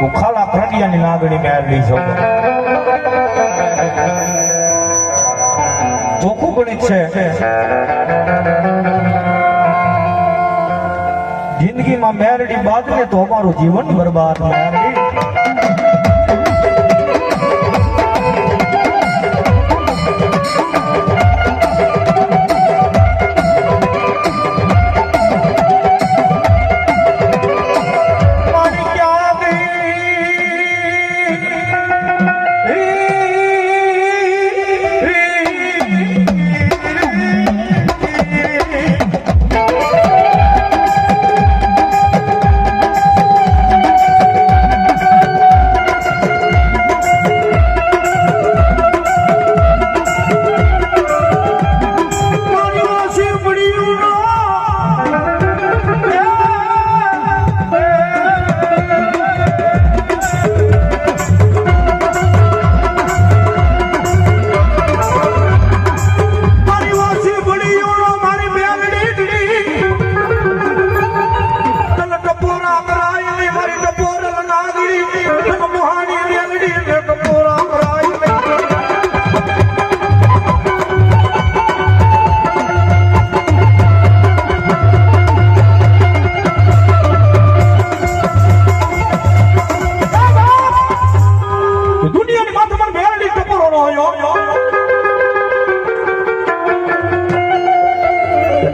હું ખાલા પ્રણિયાની લાગણી મેળવી છું ચોખ્ખું ગણિત છે. જિંદગીમાં મેરડી બાદ ને તો અમારું જીવન બરબાદ મેરડી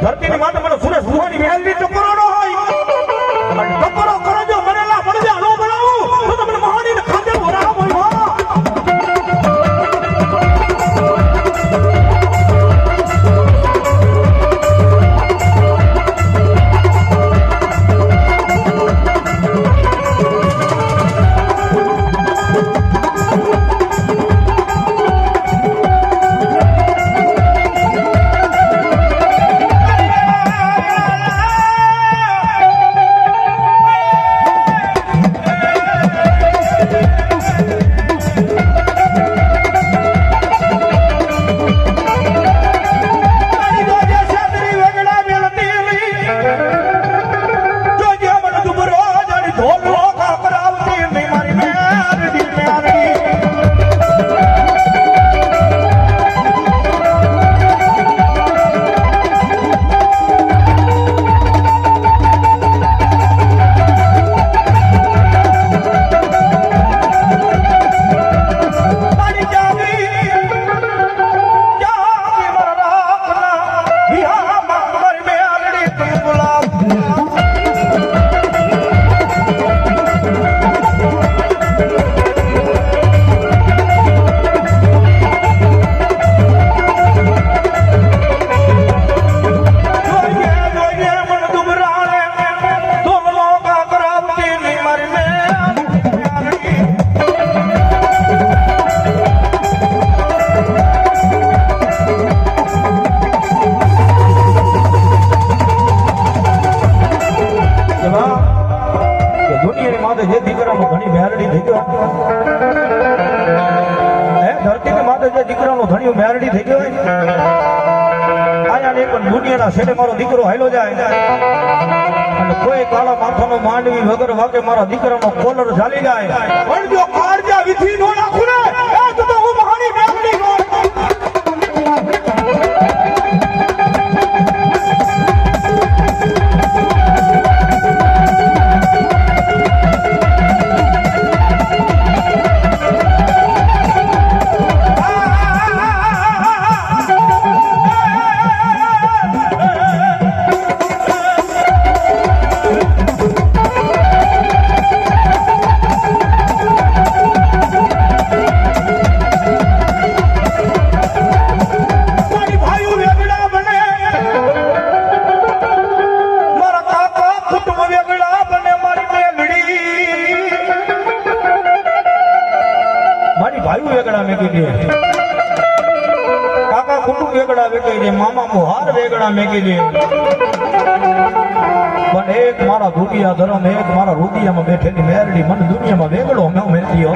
ધરતીની માથે મને સુરેશ ભુવાની બેરડી ટપોરો માથે જે દીકરાનું ધણીઓ મેરડી થઈ ગયો આયા એક દુનિયાના છેડે મારો દીકરો હાલો જાય. અને કોઈ કાળા માથાનો માંડવી વગર વાગે મારા દીકરાનો કોલર ચાલી જાય. પણ જો કાળજા વિધિ નો નાખું વેગળા મેકી દે પણ એક મારા રૂપિયા ધરમ, એક મારા રૂપિયામાં બેઠેલી મેરડી મને દુનિયામાં વેગળો મેં મેળ્યો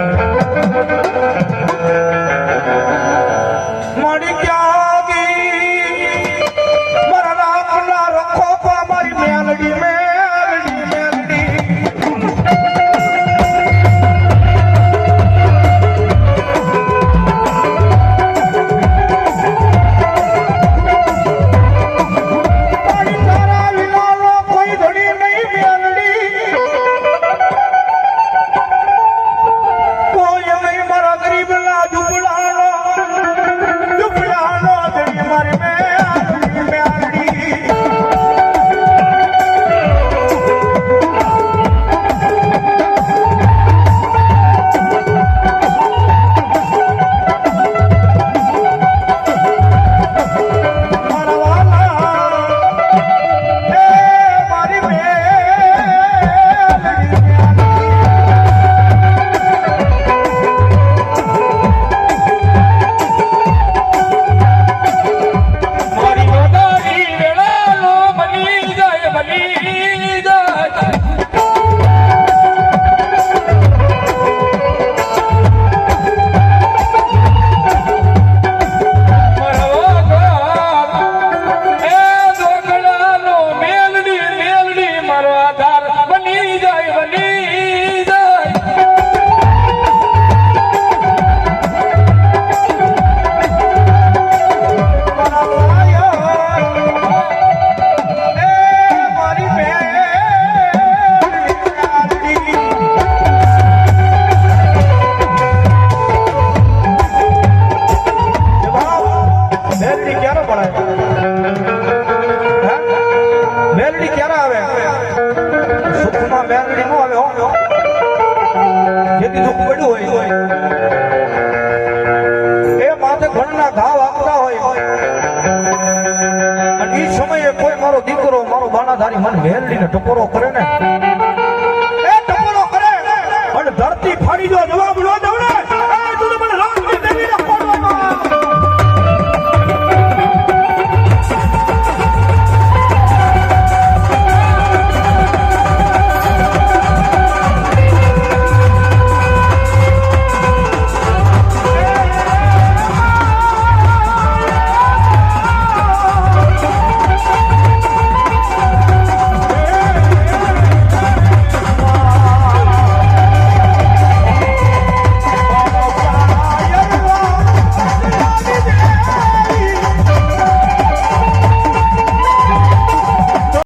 દીકરો મારો બાણાધારી મન મેરડીને ટકોરો કરે ને